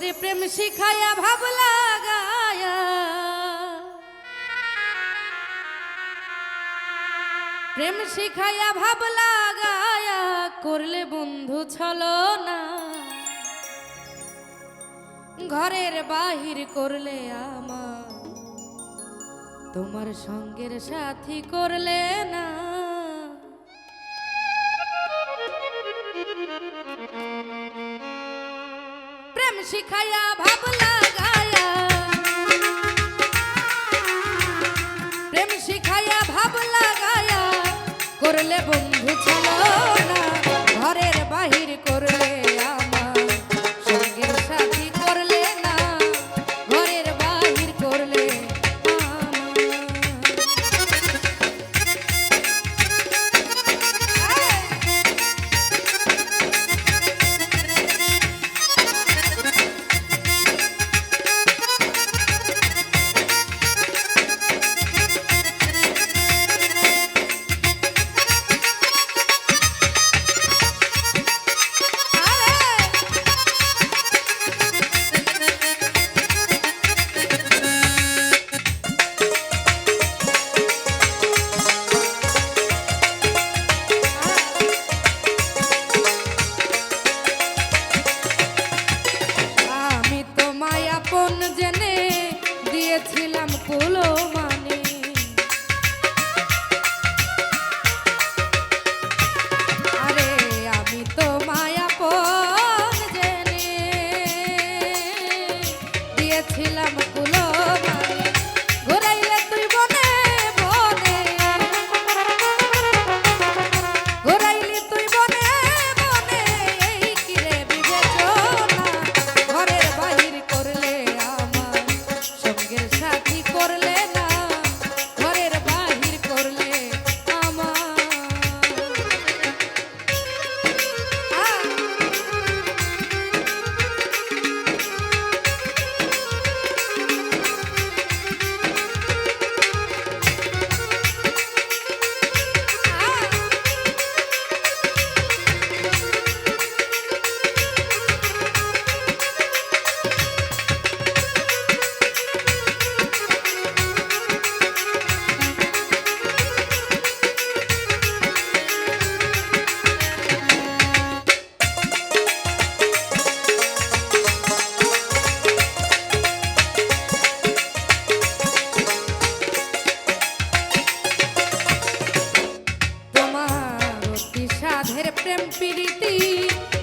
ওরে প্রেম শিখায়া ভাব লাগায়া। প্রেম শিখায়া ভাব লাগায়া করলে বন্ধু ছলো না। ঘরের বাহির করলে আমার, তোমার সঙ্গের সাথী করলে না। শিখায়া ভাব লাগায়া প্রেম শিখাইয়া ভাব লাগায়া করলে বন্ধু চলো না ঘরের বাহির করলে দিয়েছিলাম কুলো মানে। প্রেম প্রীতি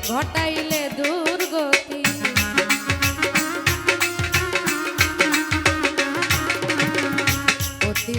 ঘটাইলে দুর্গতি। অতি